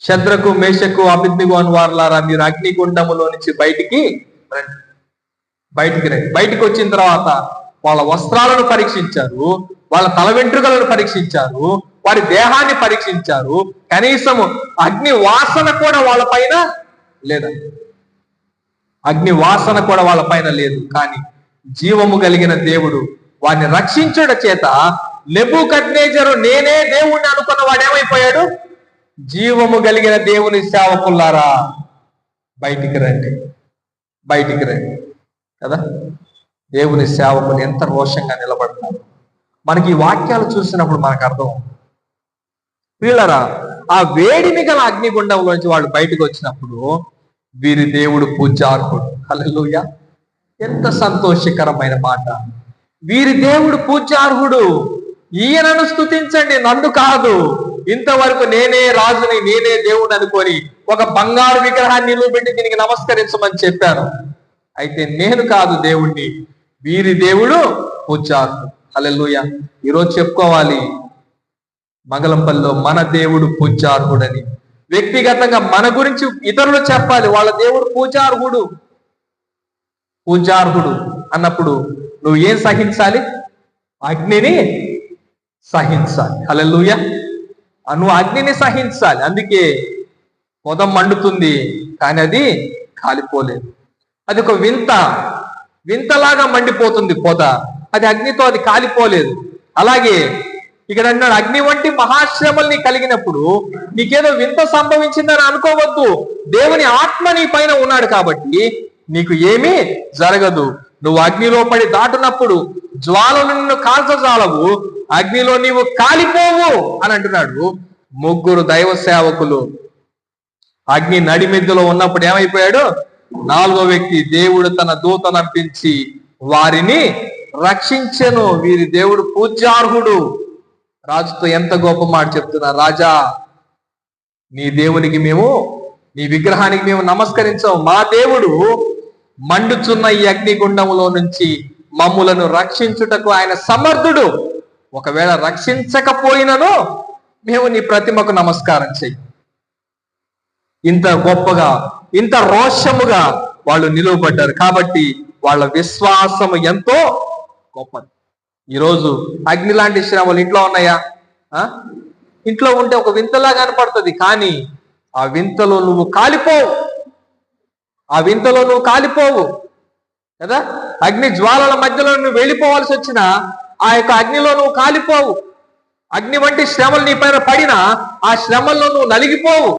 శద్రకు మేషకు అభిజ్ఞకు అని వారులారా మీరు అగ్నిగుండములో నుంచి బయటికి రండి. బయటికి రండి. బయటికి వచ్చిన తర్వాత వాళ్ళ వస్త్రాలను పరీక్షించారు వాళ్ళ తల వెంట్రుకలను పరీక్షించారు వారి దేహాన్ని పరీక్షించారు. కనీసము అగ్ని వాసన కూడా వాళ్ళ పైన లేదండి అగ్ని వాసన కూడా వాళ్ళ పైన లేదు. కానీ జీవము కలిగిన దేవుడు వారిని రక్షించడం చేత నెబు కట్నేజరు నేనే దేవుణ్ణి అనుకున్న వాడు ఏమైపోయాడు? జీవము కలిగిన దేవుని సేవకుల్లారా బయటికి రండి. బయటికి రండి. కదా? దేవుని సేవకులు ఎంత రోషంగా నిలబడతారు. మనకి ఈ వాక్యాలు చూసినప్పుడు మనకు అర్థం వీళ్ళరా ఆ వేడిమి గల అగ్నిగుండంలోంచి వాళ్ళు బయటకు వచ్చినప్పుడు వీరి దేవుడు పూజార్హుడు. హలోయ ఎంత సంతోషకరమైన మాట. వీరి దేవుడు పూజార్హుడు. ఈయనను స్తుతించండి నన్ను కాదు. ఇంతవరకు నేనే రాజుని నేనే దేవుడు అనుకొని ఒక బంగారు విగ్రహాన్ని నిలువబెట్టి దీనికి నమస్కరించమని చెప్పాను. అయితే నేను కాదు దేవుణ్ణి. వీరి దేవుడు పూజార్హుడు. అలెలుయ ఈరోజు చెప్పుకోవాలి. మంగళంపల్లిలో మన దేవుడు పూజార్హుడని. వ్యక్తిగతంగా మన గురించి ఇతరులు చెప్పాలి. వాళ్ళ దేవుడు పూజార్హుడు. పూజార్హుడు అన్నప్పుడు నువ్వు ఏం సహించాలి? అగ్నిని సహించాలి. హల్లెలూయా. నువ్వు అగ్నిని సహించాలి. అందుకే పొదం మండుతుంది కానీ అది కాలిపోలేదు. అది ఒక వింత వింతలాగా మండిపోతుంది పొద. అది అగ్నితో అది కాలిపోలేదు. అలాగే ఇక్కడ అన్నాడు అగ్ని వంటి మహాశ్రమల్ని కలిగినప్పుడు నీకేదో వింత సంభవించిందని అనుకోవద్దు. దేవుని ఆత్మ నీ పైన ఉన్నాడు కాబట్టి నీకు ఏమీ జరగదు. నువ్వు అగ్నిలో పడి దాటునప్పుడు జ్వాలలు నిన్ను కాల్చజాలవు అగ్నిలో నీవు కాలిపోవు అని అంటున్నాడు ముగ్గురు దైవ సేవకులు. అగ్ని నడిమిద్దులో ఉన్నప్పుడు ఏమైపోయాడు? నాలుగో వ్యక్తి దేవుడు తన దూత నంపించి వారిని రక్షించెను వీరి దేవుడు పూజ్యార్హుడు. రాజుతో ఎంత గొప్ప మాట చెప్తున్నా రాజా నీ దేవునికి మేము నీ విగ్రహానికి మేము నమస్కరించాం. మా దేవుడు మండుచున్న ఈ అగ్నిగుండంలో నుంచి మమ్ములను రక్షించుటకు ఆయన సమర్థుడు. ఒకవేళ రక్షించకపోయినను మేము నీ ప్రతిమకు నమస్కారం చెయ్యి. ఇంత గొప్పగా ఇంత రోషముగా వాళ్ళు నిలువబడ్డారు. కాబట్టి వాళ్ళ విశ్వాసము ఎంతో గొప్పది. ఈరోజు అగ్ని లాంటి శ్రమలు ఇంట్లో ఉన్నాయా? ఆ? ఇంట్లో ఉంటే ఒక వింతలా కనపడుతుంది. కానీ ఆ వింతలో నువ్వు కాలిపోవు. ఆ వింతలో నువ్వు కాలిపోవు. కదా? అగ్ని జ్వాలల మధ్యలో నువ్వు వెళ్ళిపోవాల్సి వచ్చినా ఆ యొక్క అగ్నిలో నువ్వు కాలిపోవు. అగ్ని వంటి శ్రమలు నీ పైన పడినా ఆ శ్రమల్లో నువ్వు నలిగిపోవు.